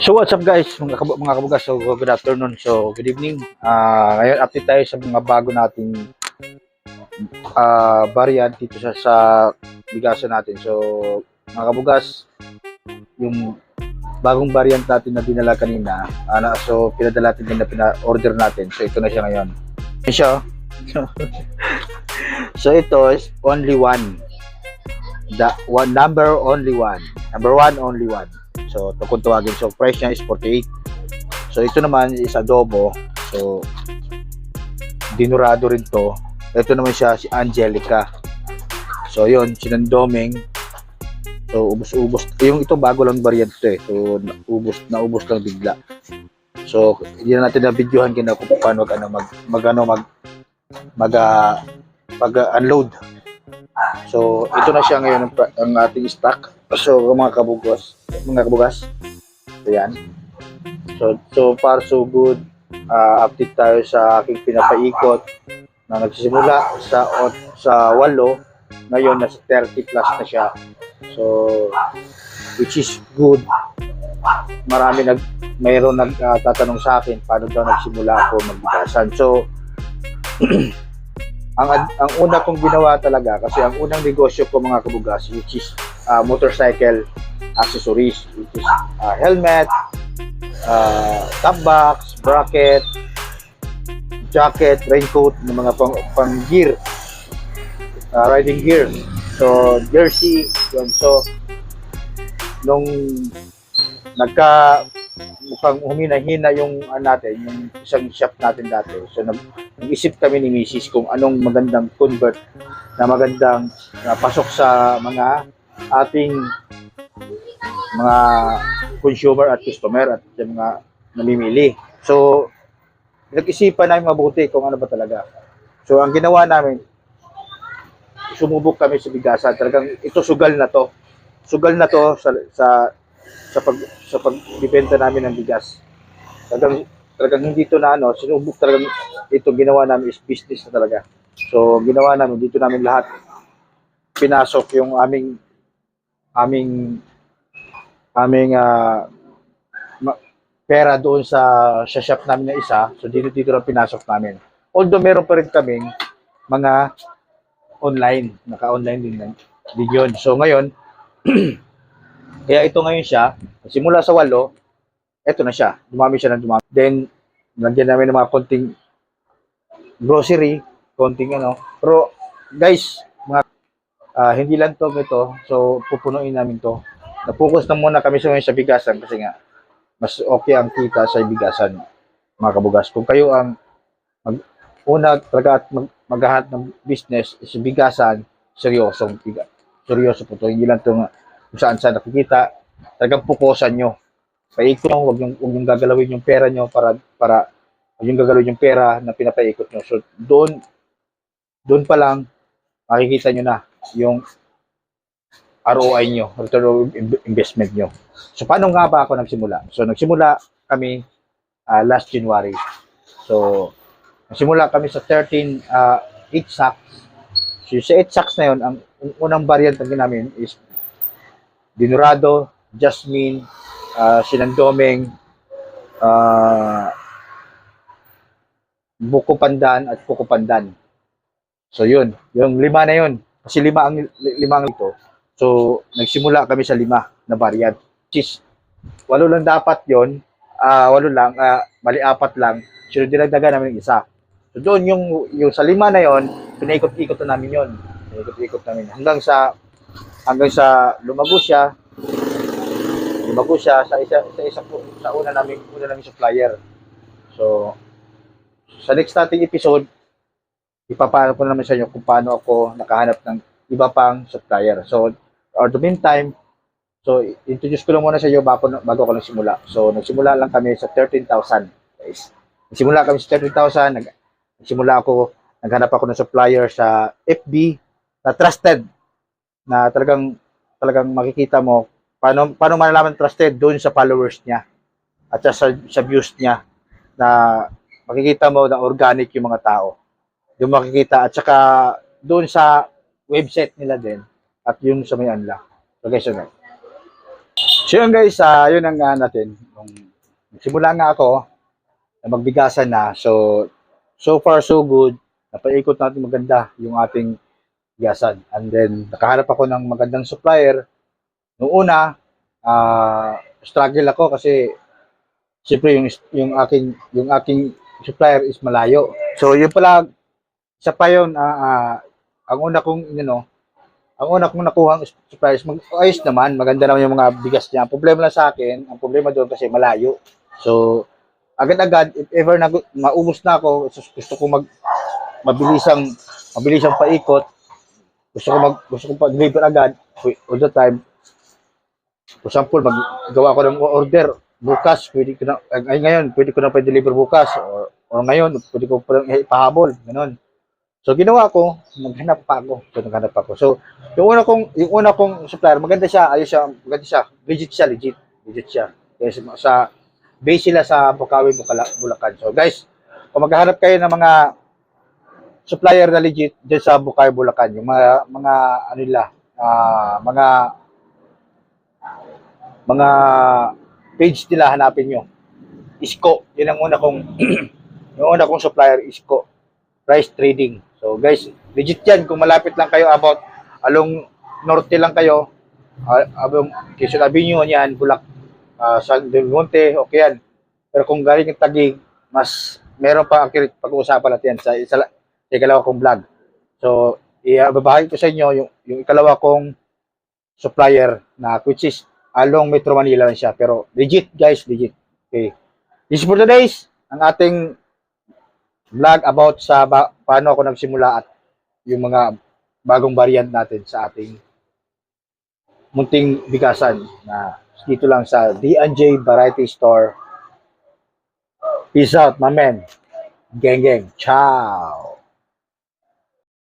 So what's up guys, mga, kabu- mga kabugas, so good afternoon, so good evening. Ah, ngayon update tayo sa mga bago nating ah variant dito sa, sa bigasan natin. So mga kabugas, yung bagong variant natin na dinala kanina, ano, so pinadala natin din na pina-order natin. So ito na siya ngayon. Ito siya. oh. so ito is only one. The one number only one. Number one only one. So, ito kung. So, price niya is 48. So, ito naman is adobo. So, dinurado rin to. Ito naman siya, si Angelica. So, yun, sinandoming. So, ubos-ubos. Yung ito, bago lang variant eh. So, naubos, naubos lang bigla. So, hindi na natin na-videohan kina kung paano mag, ano, mag, mag, ano, mag, mag, ah, mag, ah, unload. So, ito na siya ngayon ang, ang ating stock. So, mga kabugas, mga kabugas. So. So, so far, so good. Ah, update tayo sa aking pinapaikot na nagsisimula sa ot- sa walo. Ngayon, nasa 30 plus na siya. So, which is good. Marami nag mayroon nagtatanong sa akin paano daw nagsimula ako magbigasan. So, ang ang una kong ginawa talaga kasi ang unang negosyo ko mga kabugas which is uh, motorcycle accessories which is uh, helmet, uh, top box, bracket, jacket, raincoat, ng mga pang, pang gear, uh, riding gear. So, jersey, yun. So, nung nagka mukhang humina-hina yung ano natin, yung isang shop natin dati. So, nag, nag-isip kami ni Mrs. kung anong magandang convert na magandang na pasok sa mga ating mga consumer at customer at yung mga namimili. So, nag-isipan namin mabuti kung ano ba talaga. So, ang ginawa namin, sumubok kami sa bigasan. Talagang ito sugal na to. Sugal na to sa sa sa pag sa pagbibenta namin ng bigas. Talagang talagang hindi to na ano, sinubok talagang ito ginawa namin is business na talaga. So, ginawa namin dito namin lahat pinasok yung aming aming aming ma- pera doon sa sa shop namin na isa. So dito dito lang pinasok namin. Although meron pa rin kaming mga online, naka-online din, din yun. So ngayon, kaya ito ngayon siya, simula sa walo, eto na siya. Dumami siya ng dumami. Then, nandiyan namin ng mga konting grocery, konting ano. Pero, guys, ah, hindi lang to ito. So, pupunuin namin to. Na-focus na muna kami sa sa bigasan kasi nga, mas okay ang kita sa bigasan, mga kabugas. Kung kayo ang mag, una talaga at mag, maghahanap ng business is bigasan, seryosong biga. Seryoso po to. Hindi lang to kung saan saan nakikita. Talagang pukusan nyo. Paikot nyo, huwag yung, huwag yung gagalawin yung pera nyo para, para, huwag yung gagalawin yung pera na pinapaikot nyo. So, doon, doon pa lang, makikita nyo na yung ROI nyo, return of in- investment nyo. So, paano nga ba ako nagsimula? So, nagsimula kami ah, last January. So, nagsimula kami sa 13, uh, 8 sacks. So, sa 8 sacks na yun, ang ang unang variant na namin is Dinurado, Jasmine, uh, Sinandomeng, uh, Buko Pandan at Puko Pandan. So yun, yung lima na yun. Kasi lima ang lima ang ito. So nagsimula kami sa lima na variant. Which walo lang dapat yon ah walo lang, ah, mali apat lang. So dinagdagan namin ng isa. So doon yung yung sa lima na yon, pinaikot-ikot na namin yon. Pinaikot-ikot namin hanggang sa hanggang sa lumago siya. Lumago siya sa isa sa isa po sa una namin una namin supplier. So sa next nating episode, ipapalo ko naman sa inyo kung paano ako nakahanap ng iba pang supplier. So, or the meantime, so introduce ko lang muna sa iyo bago, bago ako nagsimula. So, nagsimula lang kami sa 13,000 guys. Nagsimula kami sa 13,000, nag, nagsimula ako, naghanap ako ng supplier sa FB na trusted na talagang talagang makikita mo paano paano malalaman trusted doon sa followers niya at sa sa views niya na makikita mo na organic yung mga tao. Yung makikita at saka doon sa website nila din at yung sa may unlock. So guys. So yun guys, ah, yun ang ah, natin. Nung simula nga ako na magbigasan na. So, so far so good. Napaikot natin maganda yung ating bigasan. And then, nakahanap ako ng magandang supplier. Noong una, ah, struggle ako kasi siyempre yung, yung aking yung aking supplier is malayo. So, yun pala, isa pa yun, ah, ah, ang una kong, you know, ang una kong nakuha suppliers, mag ayos naman, maganda naman yung mga bigas niya. Ang problema lang sa akin, ang problema doon kasi malayo. So, agad-agad, if ever na, maubos na ako, gusto ko mag, mabilisang, mabilisang paikot, gusto ko mag, gusto ko pag-deliver agad, all the time. For example, maggawa ko ng order, bukas, pwede ko na, ay, ngayon, pwede ko na pa-deliver bukas, or, or ngayon, pwede ko pa ipahabol, ganun. So, ginawa ko, naghanap pa ako. So, naghanap ako. So, yung una kong, yung una kong supplier, maganda siya, ayos siya, maganda siya, legit siya, legit, legit siya. Kasi sa, base sila sa Bukawi, Bulacan. So, guys, kung maghahanap kayo ng mga supplier na legit dyan sa Bukawi, Bulacan, yung mga, mga, ano nila, ah, mga, mga page nila, hanapin nyo. Isko, yun ang una kong, yung una kong supplier, Isko. Price trading. So guys, legit yan. Kung malapit lang kayo about along norte lang kayo, uh, abong Quezon Avenue yan, Bulak, uh, San Del Monte, okay yan. Pero kung galing yung tagig, mas meron pa accurate pag-uusapan natin yan sa isa sa ikalawa kong vlog. So, ibabahagi ko sa inyo yung, yung ikalawa kong supplier na which is along Metro Manila lang siya. Pero legit guys, legit. Okay. This is for today's ang ating vlog about sa ba- paano ako nagsimula at yung mga bagong variant natin sa ating munting bigasan na dito lang sa D&J Variety Store. Peace out, my men. Geng, geng. Ciao.